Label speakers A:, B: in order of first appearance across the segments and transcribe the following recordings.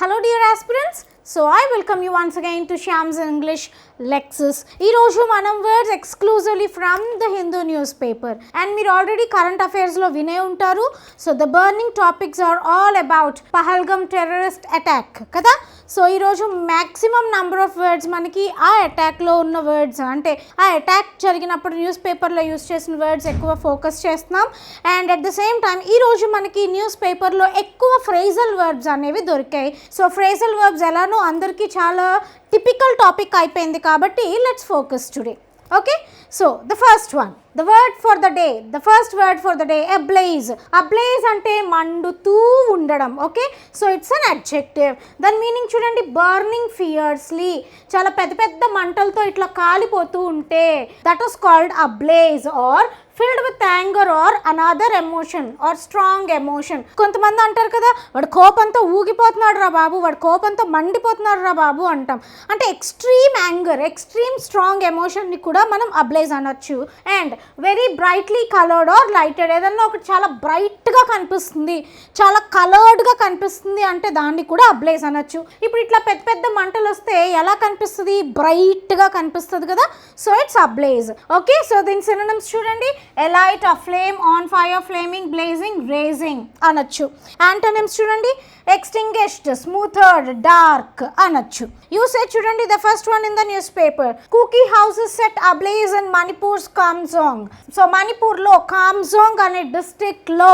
A: Hello dear aspirants so I welcome you once again to Shyam's English lexis ఈ రోజు మనం words exclusively from the Hindu news paper and మీరు already current అఫైర్స్లో వినే ఉంటారు. So the burning topics are all about Pahalgam terrorist attack కదా? So ఈరోజు maximum number of words మనకి ఆ అటాక్లో ఉన్న వర్డ్స్ అంటే ఆ అటాక్ జరిగినప్పుడు న్యూస్ పేపర్లో యూస్ చేసిన వర్డ్స్ ఎక్కువ ఫోకస్ చేస్తున్నాం. And at the same time ఈరోజు మనకి న్యూస్ పేపర్లో ఎక్కువ ఫ్రేజల్ వర్బ్స్ అనేవి దొరికాయి. సో ఫ్రేజల్ వర్బ్స్ ఎలానో అందరికీ చాలా టిపికల్ టాపిక్ అయిపోయింది కాబట్టి let's focus today okay so the first one the word for the day the first word for the day ablaze ablaze అంటే మండుతూ ఉండడం okay so it's an adjective దాని meaning చూడండి బర్నింగ్ ఫియర్స్లీ చాలా పెద్ద పెద్ద మంటలతో ఇట్లా కాలిపోతూ ఉంటే that was called ablaze or filled with anger or another emotion or strong emotion కొంతమంది అంటారు కదా వాడు కోపంతో ఊగిపోతున్నాడు రా బాబు వాడు కోపంతో మండిపోతున్నాడు రా బాబు అంటాం. అంటే ఎక్స్ట్రీమ్ యాంగర్ ఎక్స్ట్రీమ్ స్ట్రాంగ్ ఎమోషన్ని కూడా మనం అబ్లేజ్ అనొచ్చు. And very brightly coloured or lighted ఏదన్నా ఒకటి చాలా బ్రైట్గా కనిపిస్తుంది చాలా కలర్డ్గా కనిపిస్తుంది అంటే దాన్ని కూడా అబ్లేజ్ అనొచ్చు. ఇప్పుడు ఇట్లా పెద్ద పెద్ద మంటలు వస్తే ఎలా కనిపిస్తుంది? బ్రైట్గా కనిపిస్తుంది కదా so it's ablaze okay so దీని సినిమమ్స్ చూడండి. Alight aflame on fire flaming blazing raging అనొచ్చు. యాంటోనిమ్స్ చూడండి. ఎక్స్టింగ్విష్డ్ స్మూథర్డ్ డార్క్ అనొచ్చు. యూసేజ్ చూడండి. The first one in the news paper Kuki houses set ablaze in Manipur's Kamjong so మణిపూర్లో కామ్జోంగ్ అనే డిస్ట్రిక్ట్లో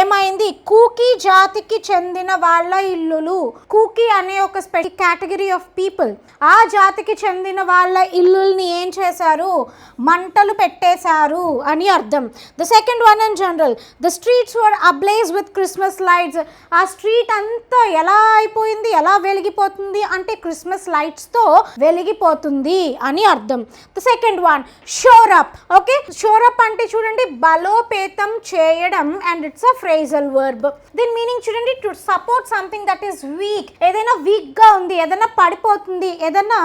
A: ఏమైంది? కూకీ జాతికి చెందిన వాళ్ళ ఇల్లులు. కూకీ అనే ఒక స్పెషల్ కేటగిరీ ఆఫ్ పీపుల్ ఆ జాతికి చెందిన వాళ్ళ ఇల్లుల్ని ఏం చేశారు? మంటలు పెట్టేశారు అని అర్థం. The second one in general the streets were ablaze with Christmas lights ఆ స్ట్రీట్ అంతా ఎలా అయిపోయింది ఎలా వెలిగిపోతుంది అంటే క్రిస్మస్ లైట్స్తో వెలిగిపోతుంది అని అర్థం. The second one shore up okay shore up అంటే చూడండి బలోపేతం చేయడం and it's a phrasal verb దీని మీనింగ్ చూడండి to support something that is weak ఏదైనా వీక్గా ఉంది ఏదైనా పడిపోతుంది ఏదైనా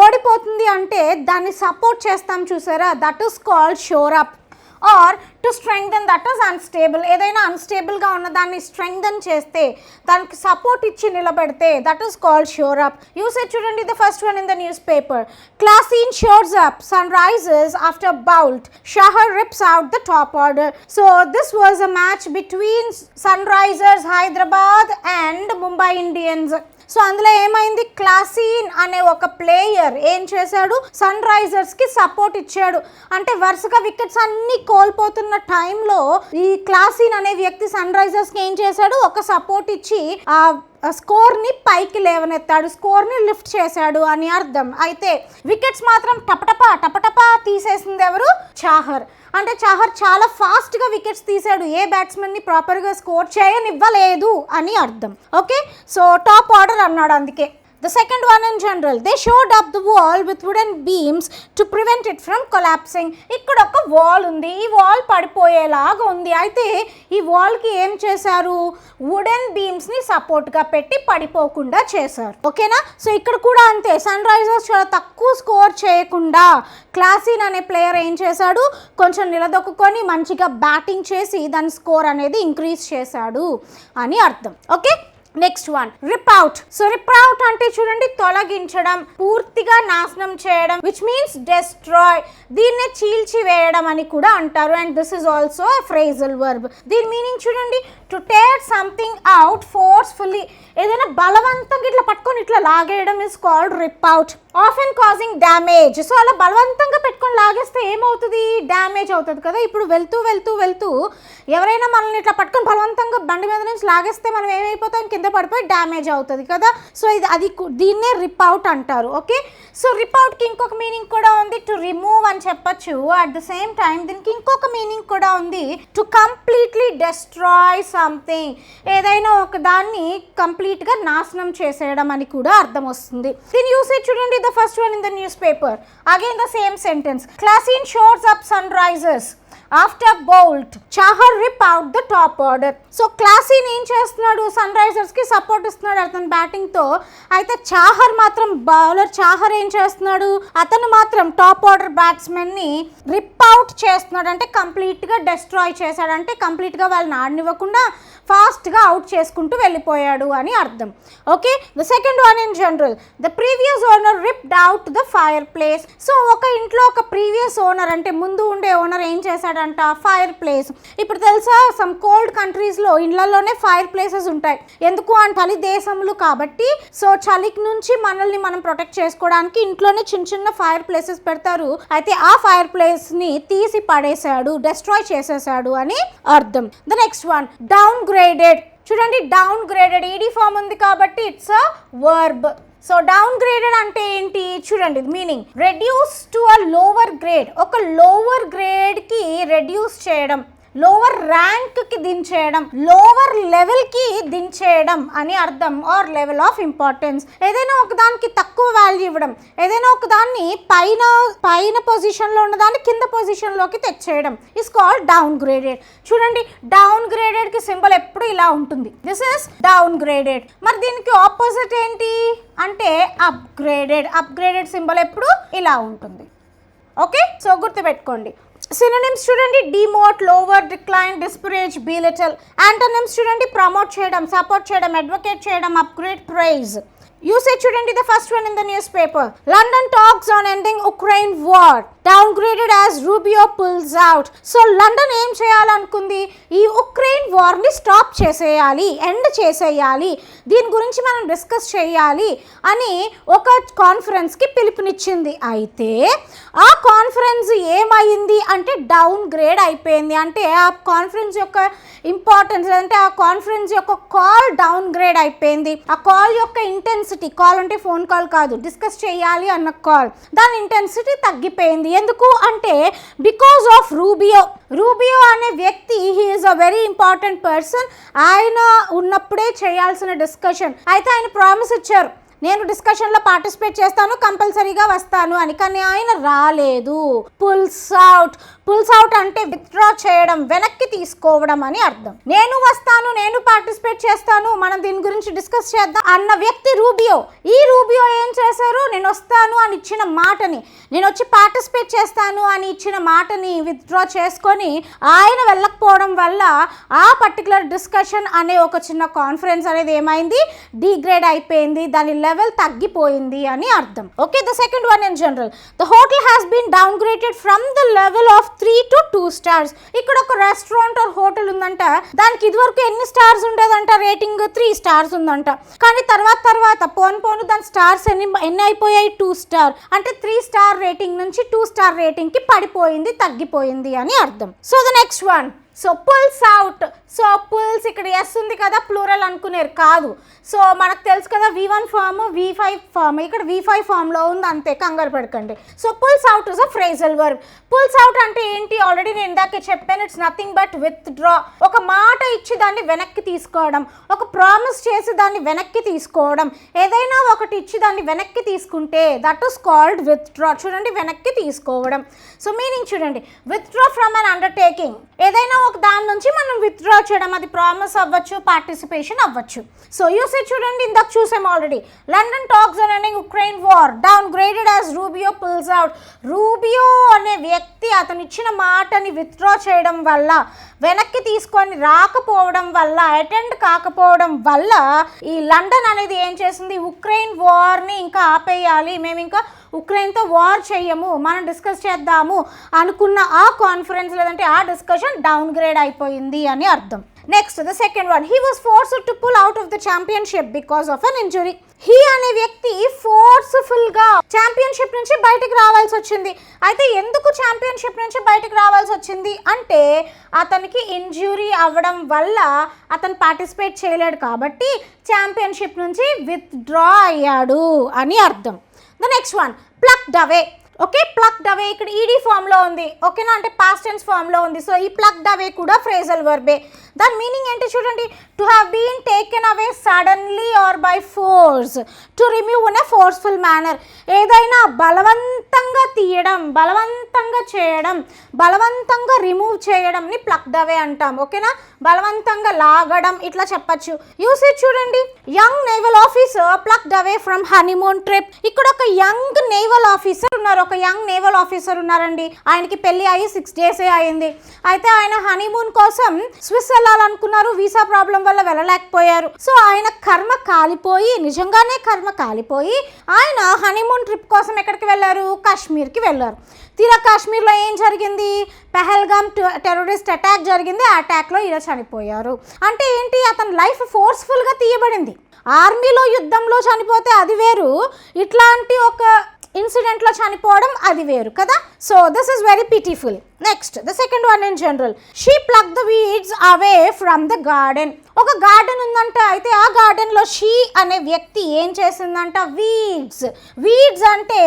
A: ఓడిపోతుంది అంటే దాన్ని సపోర్ట్ చేస్తాం చూసారా? That is called shore up or to strengthen that is unstable ఏదైనా అన్స్టేబుల్గా ఉన్న దాన్ని స్ట్రెంగ్దన్ చేస్తే దానికి సపోర్ట్ ఇచ్చి నిలబెడితే that is called shore up usage చూడండి the first one in the newspaper Klaasen shores up Sunrisers after Boult Chahar rips out the top order so this was a match between Sunrisers Hyderabad and Mumbai Indians so అందులో ఏమైంది? క్లాసీన్ అనే ఒక player ఏం చేశాడు? Sun రైజర్స్కి support ఇచ్చాడు. అంటే వరుసగా wickets అన్ని కోల్పోతున్న టైంలో ఈ క్లాసీన్ అనే వ్యక్తి సన్ రైజర్స్కి ఏం చేశాడు? ఒక సపోర్ట్ ఇచ్చి ఆ స్కోర్ని పైకి లేవనెత్తాడు స్కోర్ని లిఫ్ట్ చేశాడు అని అర్థం. అయితే వికెట్స్ మాత్రం టపటపా టపటపా తీసేసింది ఎవరు? చాహర్. అంటే చాహర్ చాలా ఫాస్ట్గా వికెట్స్ తీశాడు. ఏ బ్యాట్స్మెన్ని ప్రాపర్గా స్కోర్ చేయనివ్వలేదు అని అర్థం. ఓకే? సో టాప్ ఆర్డర్ అన్నాడు అందుకే. The second one in general, they showed up the wall with wooden beams to prevent it from collapsing. ఇక్కడ ఒక వాల్ ఉంది. ఈ వాల్ పడిపోయేలాగా ఉంది. అయితే ఈ వాల్కి ఏం చేశారు? వుడెన్ బీమ్స్ని సపోర్ట్గా పెట్టి పడిపోకుండా చేశారు. ఓకేనా? సో ఇక్కడ కూడా అంతే. సన్ రైజర్స్ చాలా తక్కువ స్కోర్ చేయకుండా క్లాసిన్ అనే ప్లేయర్ ఏం చేశాడు? కొంచెం నిలదొక్కుని మంచిగా బ్యాటింగ్ చేసి దాని స్కోర్ అనేది ఇంక్రీజ్ చేశాడు అని అర్థం. Okay? Next one rip out so rip out అంటే చూడండి తొలగించడం పూర్తిగా నాశనం చేయడం విచ్ మీన్స్ డెస్ట్రాయ్ దీన్నే చీల్చి వేయడం అని కూడా అంటారు. And this is also phrasal verb దీని మీనింగ్ చూడండి to tear something out forcefully ఏదైనా బలవంతంగా ఇట్లా పట్టుకొని ఇట్లా లాగేయడం is called rip out often causing damage so అలా బలవంతంగా పెట్టుకొని లాగేస్తే ఏమవుతుంది? డ్యామేజ్ అవుతుంది కదా. ఇప్పుడు వెళ్తూ వెళ్తూ వెళ్తూ ఎవరైనా మనల్ని ఇట్లా పట్టుకొని బలవంతంగా బండి మీద నుంచి లాగేస్తే మనం ఏమైపోతాం? కింద పడిపోయి డ్యామేజ్ అవుతుంది కదా? సో ఇది అది దీన్నే రిప్ అవుట్ అంటారు ఓకే? సో రిప్ అవుట్కి ఇంకొక మీనింగ్ కూడా ఉంది టు రిమూవ్ అని చెప్పొచ్చు. అట్ ద సేమ్ టైం దీనికి ఇంకొక మీనింగ్ కూడా ఉంది టు కంప్లీట్లీ డెస్ట్రాయ్ సంథింగ్ ఏదైనా ఒక దాన్ని కంప్లీట్గా నాశనం చేసేయడం అని కూడా అర్థం వస్తుంది. దీని యూసేజ్ చూడండి the first one in the newspaper again the same sentence Klaasen shores up Sunrisers after Boult Chahar rip out the top order. So క్లాసీని ఏం చేస్తున్నాడు? సన్ రైజర్స్కి సపోర్ట్ ఇస్తున్నాడు అతని బ్యాటింగ్తో. అయితే చాహర్ మాత్రం బౌలర్ చాహర్ ఏం చేస్తున్నాడు? అతను మాత్రం టాప్ ఆర్డర్ బ్యాట్స్మెన్ని రిప్ అవుట్ చేస్తున్నాడు. అంటే కంప్లీట్గా డెస్ట్రాయ్ చేశాడు. అంటే కంప్లీట్గా వాళ్ళని ఆడనివ్వకుండా ఫాస్ట్గా అవుట్ చేసుకుంటూ వెళ్ళిపోయాడు అని అర్థం. Okay? The second one in general. The previous owner ripped out the fireplace. So ఒక ఇంట్లో ఒక ప్రీవియస్ ఓనర్ అంటే ముందు ఉండే ఓనర్ ఏం చేశాడు చేశాడంట ఫైర్ ప్లేస్ ఇప్పుడు తెలుసా సమ్ కోల్డ్ కంట్రీస్లో ఇండ్లలోనే ఫైర్ ప్లేసెస్ ఉంటాయి. ఎందుకు అంటే చలి దేశములు కాబట్టి సో చలికి నుంచి మనల్ని మనం ప్రొటెక్ట్ చేసుకోవడానికి ఇంట్లోనే చిన్న చిన్న ఫైర్ ప్లేసెస్ పెడతారు. అయితే ఆ ఫైర్ ప్లేస్ని తీసి పడేశాడు డెస్ట్రాయ్ చేసేసాడు అని అర్థం. The next one downgraded చూడండి డౌన్ గ్రేడెడ్ ఈడీ ఫామ్ ఉంది కాబట్టి it's a verb so downgraded అంటే ఏంటి? చూడండి meaning reduce to a lower grade ఒక లోవర్ గ్రేడ్కి రెడ్యూస్ చేయడం. లోవర్ ర్యాంక్కి దించేయడం లోవర్ లెవెల్కి దించేయడం అని అర్థం ఆర్ లెవెల్ ఆఫ్ ఇంపార్టెన్స్. ఏదైనా ఒక దానికి తక్కువ వాల్యూ ఇవ్వడం ఏదైనా ఒక దాన్ని పైన పైన పొజిషన్లో ఉన్నదాన్ని కింద పొజిషన్లోకి తెచ్చేయడం ఇస్ కాల్డ్ డౌన్ గ్రేడెడ్ చూడండి డౌన్ గ్రేడెడ్కి సింబల్ ఎప్పుడు ఇలా ఉంటుంది. దిస్ ఇస్ డౌన్ గ్రేడెడ్ మరి దీనికి ఆపోజిట్ ఏంటి? అంటే అప్గ్రేడెడ్ అప్గ్రేడెడ్ సింబల్ ఎప్పుడు? ఇలా ఉంటుంది. ఓకే సో గుర్తుపెట్టుకోండి. సినోనిమ్స్ చూడండి demote lower decline disparage belittle antonyms చూడండి ప్రమోట్ చేయడం సపోర్ట్ చేయడం అడ్వకేట్ చేయడం అప్గ్రేడ్ ప్రైజ్ యూసేజ్ చూడండి the first one in the newspaper London talks on ending Ukraine war downgraded as Rubio pulls out so London ఏం చేయాలనుకుంది? ఈ Ukraine వార్ని stop చేసేయాలి ఎండ్ చేసేయాలి దీని గురించి మనం డిస్కస్ చేయాలి అని ఒక కాన్ఫరెన్స్కి పిలుపునిచ్చింది. అయితే ఆ కాన్ఫరెన్స్ ఏమైంది అంటే డౌన్ గ్రేడ్ అయిపోయింది. అంటే ఆ కాన్ఫరెన్స్ యొక్క ఇంపార్టెన్స్ అంటే ఆ కాన్ఫరెన్స్ యొక్క కాల్ డౌన్ గ్రేడ్ అయిపోయింది. ఆ కాల్ యొక్క ఇంటెన్సిటీ కాల్ అంటే ఫోన్ కాల్ కాదు డిస్కస్ చేయాలి అన్న కాల్ దాని ఇంటెన్సిటీ తగ్గిపోయింది. ఎందుకు అంటే బికాస్ ఆఫ్ రూబియో రూబియో అనే వ్యక్తి he is a very important person ఆయన ఉన్నప్పుడే చేయాల్సిన డిస్కషన్ అయితే ఆయన ప్రామిస్ ఇచ్చారు. నేను డిస్కషన్లో పార్టిసిపేట్ చేస్తాను కంపల్సరీగా వస్తాను అని. కానీ ఆయన రాలేదు. పుల్స్ అవుట్ పుల్స్ అవుట్ అంటే విత్డ్రా చేయడం వెనక్కి తీసుకోవడం అని అర్థం. నేను వస్తాను నేను పార్టిసిపేట్ చేస్తాను మనం దీని గురించి డిస్కస్ చేద్దాం అన్న వ్యక్తి రూబియో ఈ రూబియో ఏం చేశారు? నేను వస్తాను అని ఇచ్చిన మాటని. నేను వచ్చి పార్టిసిపేట్ చేస్తాను అని ఇచ్చిన మాటని విత్డ్రా చేసుకొని ఆయన వెళ్ళకపోవడం వల్ల ఆ పర్టికులర్ డిస్కషన్ అనే ఒక చిన్న కాన్ఫరెన్స్ అనేది ఏమైంది? డిగ్రేడ్ అయిపోయింది. దాని లెవెల్ తగ్గిపోయింది అని అర్థం. Okay the second one in general the hotel has been downgraded from the level of three to two stars ఇక్కడ ఒక రెస్టారెంట్ ఆర్ హోటల్ ఉందంట. దానికి ఇదివరకు ఎన్ని స్టార్స్ ఉండేదంట? రేటింగ్ త్రీ స్టార్స్ ఉందంట. కానీ తర్వాత తర్వాత పోను పోను దాని స్టార్స్ ఎన్ని ఎన్ని అయిపోయాయి? టూ స్టార్ అంటే త్రీ స్టార్ రేటింగ్ నుంచి టూ స్టార్ రేటింగ్కి పడిపోయింది తగ్గిపోయింది అని అర్థం. So the next one so pulls out so pulls ఇక్కడ ఎస్ ఉంది కదా ప్లూరల్ అనుకునేరు కాదు. సో మనకు తెలుసు కదా V one form V five form ఇక్కడ వి ఫైవ్ ఫామ్లో ఉంది అంతే కంగారు పడకండి. So pulls out is a phrasal verb pulls out అంటే ఏంటి? ఆల్రెడీ నేను ఇందాకే చెప్పాను it's nothing but withdraw ఒక మాట ఇచ్చి దాన్ని వెనక్కి తీసుకోవడం ఒక ప్రామిస్ చేసి దాన్ని వెనక్కి తీసుకోవడం. ఏదైనా ఒకటి ఇచ్చి దాన్ని వెనక్కి తీసుకుంటే that is called withdraw చూడండి వెనక్కి తీసుకోవడం. సో మీనింగ్ చూడండి withdraw from an undertaking ఏదైనా ఒక దాని నుంచి మనం విత్డ్రా చేయడం అది ప్రామిస్ అవ్వచ్చు పార్టిసిపేషన్ అవ్వచ్చు. సో యూసేజ్ చూడండి ఇందాక చూసాం ఆల్రెడీ లండన్ టాక్స్ అనే Ukraine war downgraded as Rubio pulls out Rubio అనే వ్యక్తి అతను ఇచ్చిన మాటని విత్డ్రా చేయడం వల్ల వెనక్కి తీసుకొని రాకపోవడం వల్ల అటెండ్ కాకపోవడం వల్ల ఈ లండన్ అనేది ఏం చేసింది? ఉక్రెయిన్ వార్ని ఇంకా ఆపేయాలి. మేము ఇంకా ఉక్రెయిన్తో వార్ చేయము మనం డిస్కస్ చేద్దాము అనుకున్న ఆ కాన్ఫరెన్స్ లేదంటే ఆ డిస్కషన్ డౌన్ గ్రేడ్ అయిపోయింది అని అర్థం. Next the second one he was forced to pull out of the championship because of an injury he అనే వ్యక్తి ఫోర్స్ఫుల్గా ఛాంపియన్షిప్ నుంచి బయటకు రావాల్సి వచ్చింది. అయితే ఎందుకు ఛాంపియన్షిప్ నుంచి బయటకు రావాల్సి వచ్చింది? అంటే అతనికి ఇంజురీ అవ్వడం వల్ల అతను పార్టిసిపేట్ చేయలేడు కాబట్టి ఛాంపియన్షిప్ నుంచి విత్ డ్రా అయ్యాడు అని అర్థం. The next one plucked away okay plucked away ఇక్కడ ఈడీ ఫామ్లో ఉంది. ఓకేనా అంటే పాస్ట్ టెన్స్ ఫామ్లో ఉంది. సో ఈ ప్లక్డ్ అవే కూడా ఫ్రేజల్ వర్బే దాని మీనింగ్ ఏంటి చూడండి. To have been taken away suddenly or by force to remove in a forceful manner ఏదైనా బలవంతంగా తీయడం బలవంతంగా చేయడం బలవంతంగా రిమూవ్ చేయడంని ప్లక్డ్ అవే అంటాం. ఓకేనా బలవంతంగా లాగడం ఇట్లా చెప్పచ్చు. యూసేజ్ చూడండి young naval officer plucked away from honeymoon trip ఇక్కడ ఒక యంగ్ నేవల్ ఆఫీసర్ ఉన్నారు. ఒక యంగ్ నేవల్ ఆఫీసర్ ఉన్నారండి. ఆయనకి పెళ్ళి అయ్యి సిక్స్ డేసే అయింది. అయితే ఆయన హనీమూన్ కోసం స్విస్ వెళ్ళాలనుకున్నారు. వీసా ప్రాబ్లం వల్ల వెళ్ళలేకపోయారు. సో ఆయన కర్మ కాలిపోయి నిజంగానే కర్మ కాలిపోయి ఆయన హనీమూన్ ట్రిప్ కోసం ఎక్కడికి వెళ్ళారు? కాశ్మీర్కి వెళ్ళారు. తీరా కాశ్మీర్లో ఏం జరిగింది? పెహల్గామ్ టెర్రరిస్ట్ అటాక్ జరిగింది. ఆ అటాక్లో ఈయన చనిపోయారు. అంటే ఏంటి? అతని లైఫ్ ఫోర్స్ఫుల్గా తీయబడింది. ఆర్మీలో యుద్ధంలో చనిపోతే అది వేరు. ఇట్లాంటి ఒక ఇన్సిడెంట్లో చనిపోవడం అది వేరు కదా? So this is very pitiful next the second one in general she plug the weeds away from the garden ఒక గార్డెన్ ఉందంట అయితే ఆ గార్డెన్లో షీ అనే వ్యక్తి ఏం చేసిందంట? వీడ్స్ వీడ్స్ అంటే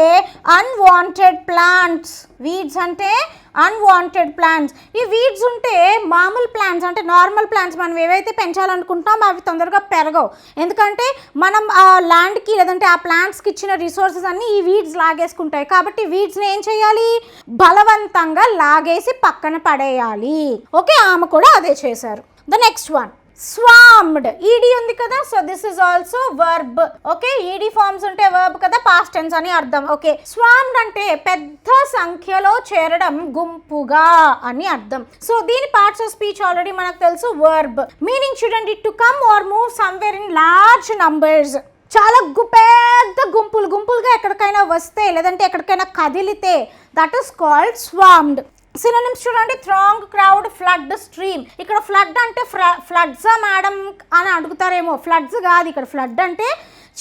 A: అన్వాంటెడ్ ప్లాంట్స్ వీడ్స్ అంటే అన్వాంటెడ్ ప్లాంట్స్ ఈ వీడ్స్ ఉంటే మామూలు ప్లాంట్స్ అంటే నార్మల్ ప్లాంట్స్ మనం ఏవైతే పెంచాలనుకుంటున్నామో అవి తొందరగా పెరగవు. ఎందుకంటే మనం ఆ ల్యాండ్కి లేదంటే ఆ ప్లాంట్స్కి ఇచ్చిన రిసోర్సెస్ అన్నీ ఈ వీడ్స్ లాగేసుకుంటాయి. కాబట్టి వీడ్స్ని ఏం చేయాలి? బలవంతంగా లాగేసి పక్కన పడేయాలి. ఓకే? ఆమె కూడా అదే చేశారు. The next one swarmed. ED ఉంది కదా so this is also verb okay ED forms ఉంటే వర్బ్ కదా పాస్ట్ టెన్స్ అని అర్థం. ఓకే స్వామ్డ్ అంటే పెద్ద సంఖ్యలో చేరడం గుంపుగా అని అర్థం. సో దీని పార్ట్స్ ఆఫ్ స్పీచ్ ఆల్రెడీ మనకు తెలుసు వర్బ్ మీనింగ్ చూడండి to come or move somewhere in large numbers చాలా గు పెద్ద గుంపులు గుంపులుగా ఎక్కడికైనా వస్తే లేదంటే ఎక్కడికైనా కదిలితే that is called swarmed synonyms చూడండి. థ్రాంగ్ క్రౌడ్ ఫ్లడ్ స్ట్రీమ్ ఇక్కడ ఫ్లడ్ అంటే ఫ్లడ్సా మేడం అని అడుగుతారేమో. ఫ్లడ్స్ కాదు ఇక్కడ. ఫ్లడ్ అంటే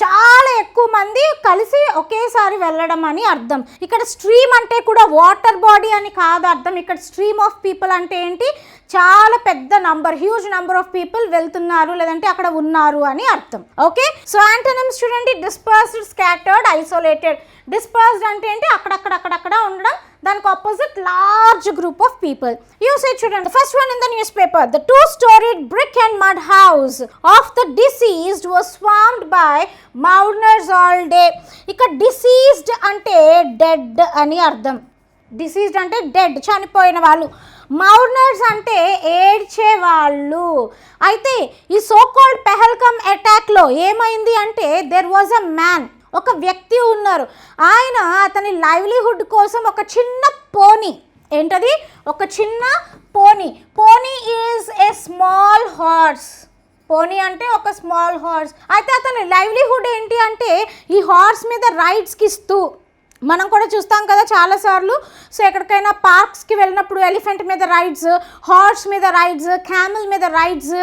A: చాలా ఎక్కువ మంది కలిసి ఒకేసారి వెళ్ళడం అని అర్థం. ఇక్కడ స్ట్రీమ్ అంటే కూడా వాటర్ బాడీ అని కాదు అర్థం. ఇక్కడ స్ట్రీమ్ ఆఫ్ పీపుల్ అంటే ఏంటి? చాలా పెద్ద number huge number of people వెళ్తున్నారు లేదంటే అక్కడ ఉన్నారు అని అర్థం. ఓకే సో యాంటనమ్స్ చూడండి డిస్పర్స్డ్ స్కాటర్డ్ ఐసోలేటెడ్ డిస్పర్స్డ్ అంటే ఏంటి? అక్కడక్కడ అక్కడక్కడ ఉండడం. దానికి opposite large group of people usage చూడండి first one in the newspaper the two storied brick and mud house of the deceased was swarmed by mourners all day ఇక్కడ deceased అంటే dead అని అర్థం. డిసీజ్డ్ అంటే డెడ్ చనిపోయిన వాళ్ళు. మౌర్నర్స్ అంటే ఏడ్చే వాళ్ళు అయితే ఈ సోకోల్డ్ పెహల్కమ్ అటాక్లో ఏమైంది అంటే దెర్ వాజ్ అ మ్యాన్ ఒక వ్యక్తి ఉన్నారు. ఆయన అతని లైవ్లీహుడ్ కోసం ఒక చిన్న పోనీ ఏంటది? ఒక చిన్న పోనీ పోనీ ఈజ్ ఏ స్మాల్ హార్స్ పోనీ అంటే ఒక స్మాల్ హార్స్ అయితే అతని లైవ్లీహుడ్ ఏంటి అంటే ఈ హార్స్ మీద రైడ్స్కి ఇస్తూ మనం కూడా చూస్తాం కదా చాలాసార్లు సో ఎక్కడికైనా పార్క్స్కి వెళ్ళినప్పుడు ఎలిఫెంట్ మీద రైడ్స్ హార్స్ మీద రైడ్స్ క్యామెల్ మీద రైడ్స్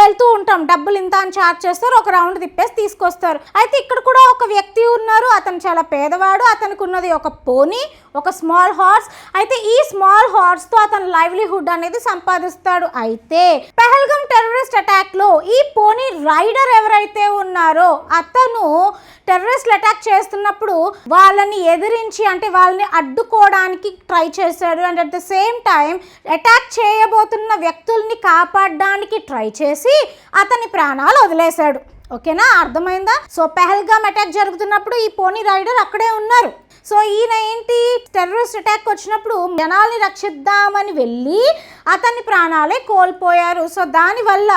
A: వెళ్తూ ఉంటాం. డబ్బులు ఇంత అని చార్జ్ చేస్తారు ఒక రౌండ్ తిప్పేసి తీసుకొస్తారు. అయితే ఇక్కడ కూడా ఒక వ్యక్తి ఉన్నారు అతను చాలా పేదవాడు అతనికి ఉన్నది ఒక పోనీ ఒక స్మాల్ హార్స్ అయితే ఈ స్మాల్ హార్స్తో అతను లైవ్లీహుడ్ అనేది సంపాదిస్తాడు. అయితే పెహల్గం టెర్రరిస్ట్ అటాక్లో ఈ పోనీ రైడర్ ఎవరైతే ఉన్నారో అతను టెర్రరిస్ట్లు అటాక్ చేస్తున్నప్పుడు వాళ్ళని ఎదిరించి అంటే వాళ్ళని అడ్డుకోవడానికి ట్రై చేశాడు and at the same time attack చేయబోతున్న వ్యక్తుల్ని కాపాడడానికి ట్రై చేసి అతని ప్రాణాలు వదిలేశాడు. ఓకేనా అర్థమైందా? సో పెహల్గామ్ అటాక్ జరుగుతున్నప్పుడు ఈ పోనీ రైడర్ అక్కడే ఉన్నారు. సో ఈయన ఏంటి టెర్రరిస్ట్ అటాక్ వచ్చినప్పుడు జనాల్ని రక్షిద్దామని వెళ్ళి అతని ప్రాణాలే కోల్పోయారు. సో దానివల్ల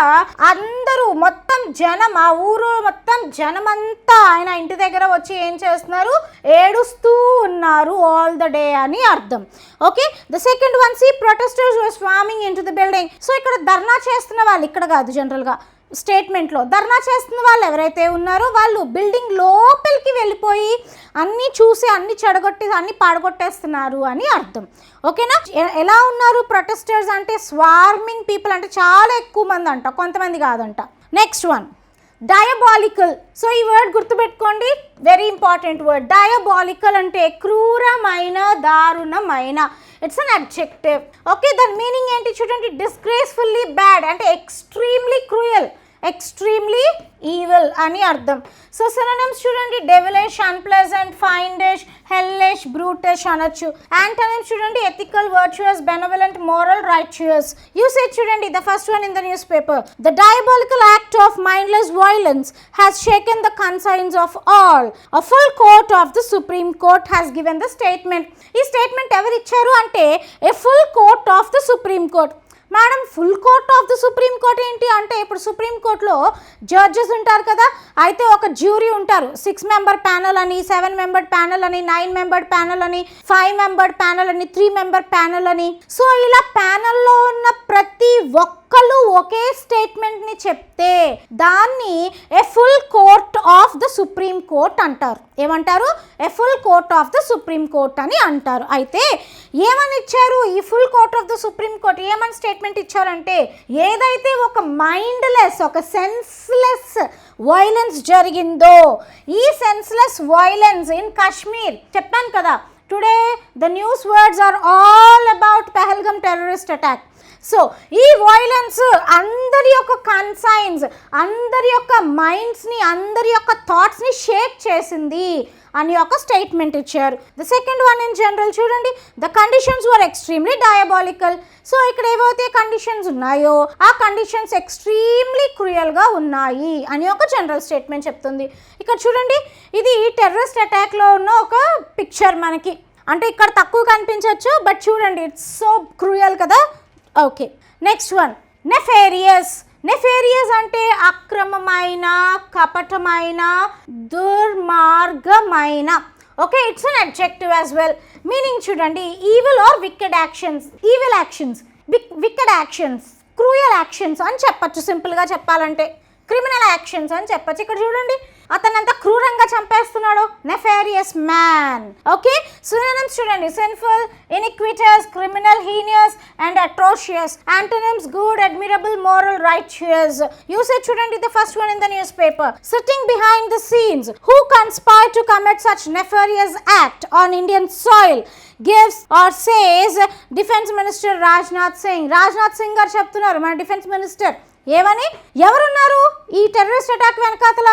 A: అందరూ మొత్తం జనం ఆ ఊరు మొత్తం జనమంతా ఆయన ఇంటి దగ్గర వచ్చి ఏం చేస్తున్నారు? ఏడుస్తూ ఉన్నారు ఆల్ ద డే అని అర్థం. Okay the second one see protesters were into the building so ఇక్కడ ధర్నా చేస్తున్న వాళ్ళు ఇక్కడ కాదు జనరల్గా స్టేట్మెంట్లో ధర్నా చేస్తున్న వాళ్ళు ఎవరైతే ఉన్నారో వాళ్ళు బిల్డింగ్ లోపలికి వెళ్ళిపోయి అన్నీ చూసి అన్ని చెడగొట్టి అన్ని పాడగొట్టేస్తున్నారు అని అర్థం. ఓకేనా? ఎలా ఉన్నారు ప్రొటెస్టర్స్ అంటే స్వార్మింగ్ పీపుల్ అంటే చాలా ఎక్కువ మంది అంట కొంతమంది కాదంట. నెక్స్ట్ వన్ డయాబాలికల్ సో ఈ వర్డ్ గుర్తుపెట్టుకోండి. వెరీ ఇంపార్టెంట్ వర్డ్ డయాబాలికల్ అంటే క్రూరమైన దారుణమైన. ఇట్స్ అన్ అబ్జెక్టివ్ ఓకే దాని మీనింగ్ ఏంటి చూడండి. డిస్గ్రేస్ఫుల్లీ బ్యాడ్ అంటే ఎక్స్ట్రీమ్లీ క్రూయల్ ఎక్స్ట్రీమ్లీ ఈవెల్ అని అర్థం. సో సినోనిమ్స్ చూడండి. Devilish unpleasant fiendish hellish brutish అనొచ్చు. యాంటనిమ్స్ చూడండి. Ethical virtuous benevolent moral righteous usage చూడండి the first one in the newspaper the diabolical act of mindless violence has shaken the conscience of all a full court of the supreme court has given the statement ఈ statement ఎవరు ఇచ్చారు అంటే a full court of the supreme court madam full court of the supreme court ఏంటి అంటే ఇప్పుడు supreme కోర్టులో judges ఉంటారు కదా అయితే ఒక జ్యూరీ ఉంటారు. సిక్స్ మెంబర్ ప్యానల్ అని సెవెన్ మెంబర్ ప్యానల్ అని నైన్ మెంబర్ ప్యానల్ అని ఫైవ్ మెంబర్ ప్యానల్ అని త్రీ మెంబర్ ప్యానల్ అని. సో ఇలా ప్యానల్లో ఉన్న ప్రతి ఒక్క ఒక్కళ్ళు ఒకే స్టేట్మెంట్ని చెప్తే దాన్ని a full court of the supreme court అంటారు. ఏమంటారు? A full court of the supreme court అని అంటారు. అయితే ఏమని ఇచ్చారు ఈ full court of the supreme court ఏమని స్టేట్మెంట్ ఇచ్చారంటే ఏదైతే ఒక మైండ్లెస్ ఒక సెన్స్లెస్ వైలెన్స్ జరిగిందో ఈ సెన్స్లెస్ వైలెన్స్ ఇన్ కాశ్మీర్ చెప్పాను కదా today the news words are all about Pahalgam terrorist attack so ఈ వయలెన్స్ అందరి యొక్క కన్సైన్స్ అందరి యొక్క మైండ్స్ని అందరి యొక్క థాట్స్ని షేక్ చేసింది అని ఒక స్టేట్మెంట్ ఇచ్చారు. The second one in general చూడండి. The conditions were extremely diabolical so ఇక్కడ ఏవైతే కండిషన్స్ ఉన్నాయో ఆ కండిషన్స్ ఎక్స్ట్రీమ్లీ క్రూయల్గా ఉన్నాయి అని ఒక జనరల్ స్టేట్మెంట్ చెప్తుంది. ఇక్కడ చూడండి. ఇది టెర్రరిస్ట్ అటాక్లో ఉన్న ఒక పిక్చర్ మనకి. అంటే ఇక్కడ తక్కువ కనిపించవచ్చు బట్ చూడండి ఇట్స్ సో క్రూయల్ కదా. Okay next one nefarious nefarious అంటే అక్రమమైన కపటమైన దుర్మార్గమైన. Okay it's an adjective as well meaning చూడండి evil or wicked actions evil actions wicked actions cruel actions అని చెప్పచ్చు. సింపుల్గా చెప్పాలంటే. క్రిమినల్ యాక్షన్స్ అని చెప్పచ్చు. ఇక్కడ చూడండి అతను క్రూరంగా చంపేస్తున్నాడు. నెఫేరియస్ మ్యాన్ ఓకే సినోనిమ్స్ చూడండి. Sinful iniquitous criminal heinous and atrocious antonyms good admirable moral righteous usage చూడండి. The first one in the newspaper sitting behind the scenes who conspire to commit such nefarious act on Indian soil gives or says defence minister Rajnath Singh Rajnath Singh garu చెప్తున్నారు. మన defence minister ఏమని? ఎవరున్నారు? ఈ terrorist attack వెనకాతల?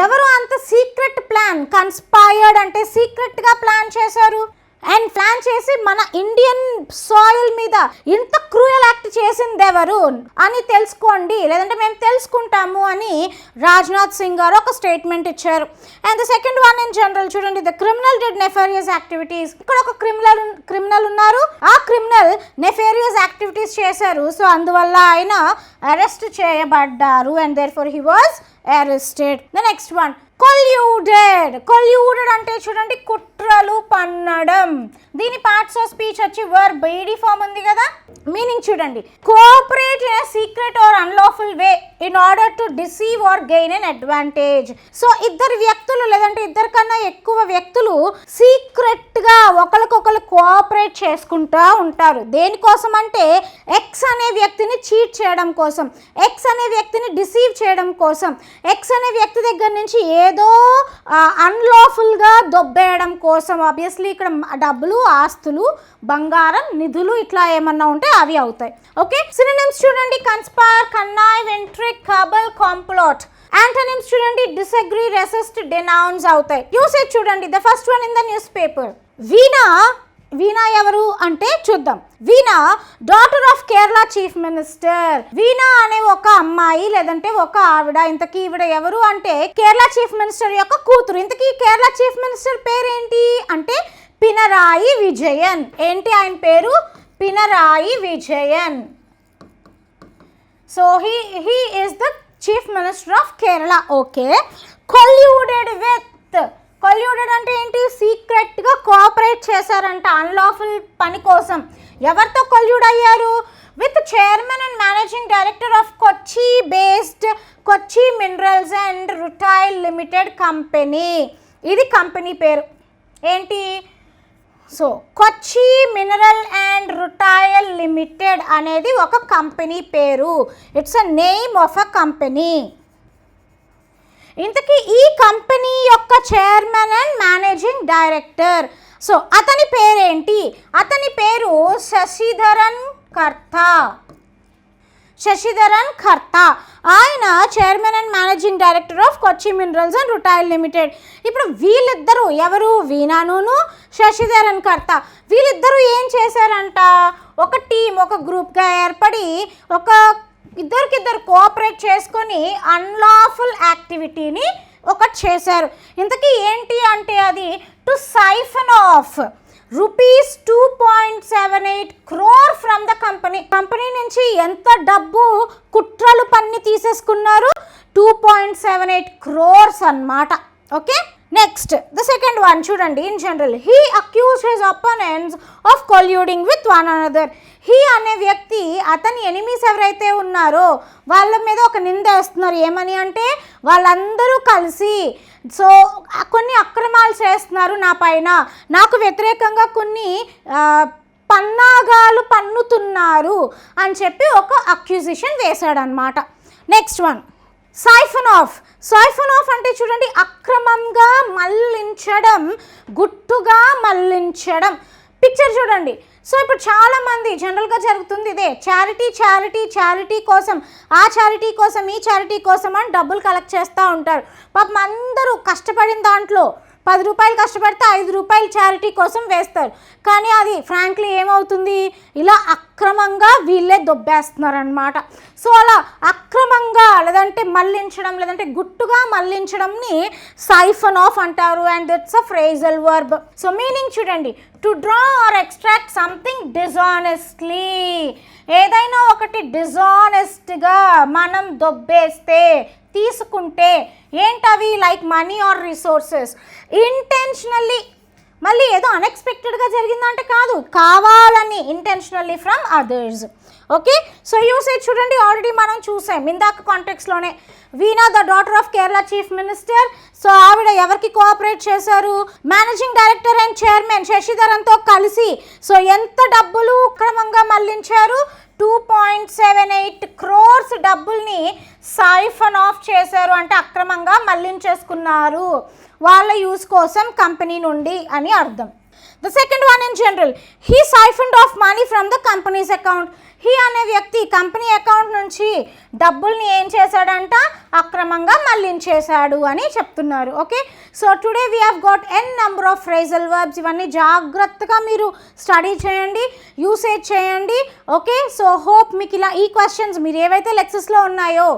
A: ఎవరు అంత secret plan కన్స్పైర్డ్ అంటే సీక్రెట్గా ప్లాన్ చేశారు. అండ్ ప్లాన్ చేసి మన ఇండియన్ సాయిల్ మీద ఇంత క్రూయల్ యాక్ట్ చేసింది ఎవరు అని తెలుసుకోండి. లేదంటే మేము తెలుసుకుంటాము అని రాజ్నాథ్ సింగ్ గారు ఒక స్టేట్మెంట్ ఇచ్చారు. And the second one in general చూడండి the criminal did nefarious activities ఇక్కడ ఒక క్రిమినల్ క్రిమినల్ ఉన్నారు. ఆ క్రిమినల్ నెఫేరియస్ యాక్టివిటీస్ చేశారు. సో అందువల్ల ఆయన arrest చేయబడ్డారు and therefore he was arrested the next one colluded. Colluded అంటే చూడండి కుట్రలు పన్నడం. దీని పార్ట్స్ ఆఫ్ స్పీచ్ వచ్చి వర్ బైడీ ఫామ్ ఉంది కదా? మీనింగ్ చూడండి. Cooperate in secret or unlawful way in order to deceive or gain an advantage so ఇద్దరు వ్యక్తులు లేదంటే ఇద్దరు కన్నా ఎక్కువ వ్యక్తులు సీక్రెట్గా ఒకరికొకరు కోఆపరేట్ చేసుకుంటా ఉంటారు. దేనికోసం అంటే ఎక్స్ అనే వ్యక్తిని చీట్ చేయడం కోసం ఎక్స్ అనే వ్యక్తిని డిసీవ్ చేయడం కోసం ఎక్స్ అనే వ్యక్తి దగ్గర నుంచి ఏదో అన్లాఫుల్గా దొబ్బేయడం కోసం. ఆబ్వియస్లీ ఇక్కడ డబ్బులు ఆస్తులు బంగారం నిధులు ఇట్లా ఏమన్నా ఉంటే అవి అవుతాయి. ఓకే సినిమ్స్ చూడండి. Conspire connive ventric cabal complot antonyms చూడండి. డిసగ్రీ రెసిస్ట్ డెనౌన్స్ అవుతాయి. యూసేజ్ చూడండి. The first one in the newspaper Veena Veena ఎవరు అంటే చూద్దాం. Veena daughter of Kerala chief minister Veena అనే ఒక అమ్మాయి లేదంటే ఒక ఆవిడ. ఇంతకీ ఈవిడ ఎవరు అంటే కేరళ చీఫ్ మినిస్టర్ యొక్క కూతురు. ఇంతకీ కేరళ చీఫ్ మినిస్టర్ పేరేంటి? అంటే పినరాయి విజయన్. ఏంటి ఆయన పేరు? Pinarayi Vijayan. So he he is the chief minister of Kerala okay colluded with colluded అంటే ఏంటి? సీక్రెట్గా కోఆపరేట్ చేశారంట అన్లాఫుల్ పని కోసం. ఎవరితో కొల్యూడ్ అయ్యారు? With chairman and managing director of Kochi based Kochi Minerals and Rutile Limited company ఇది company పేరు. ఏంటి? So Kochi Mineral and Rutile Limited అనేది ఒక కంపెనీ పేరు. It's a name of a company ఇంతకీ ఈ కంపెనీ యొక్క chairman and managing director so అతని పేరేంటి? అతని పేరు శశిధరన్ కర్త. శశిధరన్ ఖర్తా. ఆయన chairman and managing director of Kochi Minerals and Rutile Limited. ఇప్పుడు వీళ్ళిద్దరూ ఎవరు? వీణాను శశిధరన్ కర్త వీళ్ళిద్దరూ ఏం చేశారంట? ఒక టీం ఒక గ్రూప్గా ఏర్పడి ఒక ఇద్దరికిద్దరు కోఆపరేట్ చేసుకొని అన్లాఫుల్ యాక్టివిటీని ఒకటి చేశారు. ఇంతకీ ఏంటి అంటే అది? To siphon off rupees two point seven eight crore from the company company నుంచి ఎంత డబ్బు కుట్రలు పన్ని తీసేసుకున్నారు? Two point seven eight crores అన్నమాట. Okay next the second one చూడండి in general he accuse his opponents of colluding with one another he అనే వ్యక్తి అతని ఎనిమీస్ ఎవరైతే ఉన్నారో వాళ్ళ మీద ఒక నింద వేస్తున్నారు. ఏమని అంటే వాళ్ళందరూ కలిసి సో కొన్ని అక్రమాలు చేస్తున్నారు నా పైన. నాకు వ్యతిరేకంగా కొన్ని పన్నాగాలు పన్నుతున్నారు అని చెప్పి ఒక accusation వేశాడనమాట next one siphon off siphon off అంటే చూడండి అక్రమంగా మళ్ళించడం గుట్టుగా మళ్ళించడం పిక్చర్ చూడండి. సో ఇప్పుడు చాలామంది జనరల్గా జరుగుతుంది ఇదే. చారిటీ చారిటీ చారిటీ కోసం. ఆ చారిటీ కోసం ఈ చారిటీ కోసం అని డబ్బులు కలెక్ట్ చేస్తూ ఉంటారు. పాపం అందరూ కష్టపడిన దాంట్లో పది రూపాయలు కష్టపడితే ఐదు రూపాయలు చారిటీ కోసం వేస్తారు. కానీ అది ఫ్రాంక్లీ ఏమవుతుంది? ఇలా అక్రమంగా వీళ్ళే దొబ్బేస్తున్నారనమాట సో అలా అక్రమంగా లేదంటే మళ్ళించడం లేదంటే గుట్టుగా మళ్ళించడంని సైఫన్ ఆఫ్ అంటారు. And that's a phrasal verb so meaning చూడండి. To draw or extract something dishonestly ఏదైనా ఒకటి డిజానెస్ట్గా మనం దొబ్బేస్తే తీసుకుంటే ఏంటవి? Like money or resources intentionally మళ్ళీ ఏదో అన్ఎక్స్పెక్టెడ్గా జరిగిందంటే కాదు కావాలని intentionally from others okay so usage చూడండి ఆల్రెడీ మనం చూసాం. ఇందాక కాంటెక్స్లోనే Veena the daughter of Kerala chief minister so ఆవిడ ఎవరికి కోఆపరేట్ చేశారు? మేనేజింగ్ డైరెక్టర్ అండ్ చైర్మన్ శశిధరన్తో కలిసి. సో ఎంత డబ్బులు క్రమంగా మళ్ళించారు? Two point seven eight crores డబ్బుల్ని సైఫన్ ఆఫ్ చేశారు అంటే అక్రమంగా మళ్ళించేసుకున్నారు. వాళ్ళ యూస్ కోసం కంపెనీ నుండి అని అర్థం. The second one in general he siphoned off money from the company's account he అనే వ్యక్తి కంపెనీ అకౌంట్ నుంచి డబ్బుల్ని ఏం చేశాడంట? అక్రమంగా మళ్ళించేశాడు అని చెప్తున్నారు okay? So today we have got an number of phrasal verbs. ఇవన్నీ జాగ్రత్తగా మీరు స్టడీ చేయండి యూసేజ్ చేయండి ఓకే? సో హోప్ మీకు ఇలా ఈ క్వశ్చన్స్ మీరు ఏవైతే లెక్సెస్లో ఉన్నాయో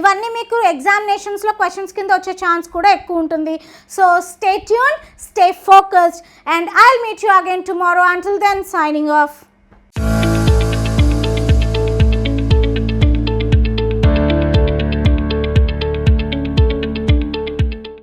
A: ఇవన్నీ మీకు ఎగ్జామినేషన్స్లో క్వశ్చన్స్ కింద వచ్చే ఛాన్స్ కూడా ఎక్కువ ఉంటుంది. So stay tuned stay focused and I meet you again tomorrow until then signing off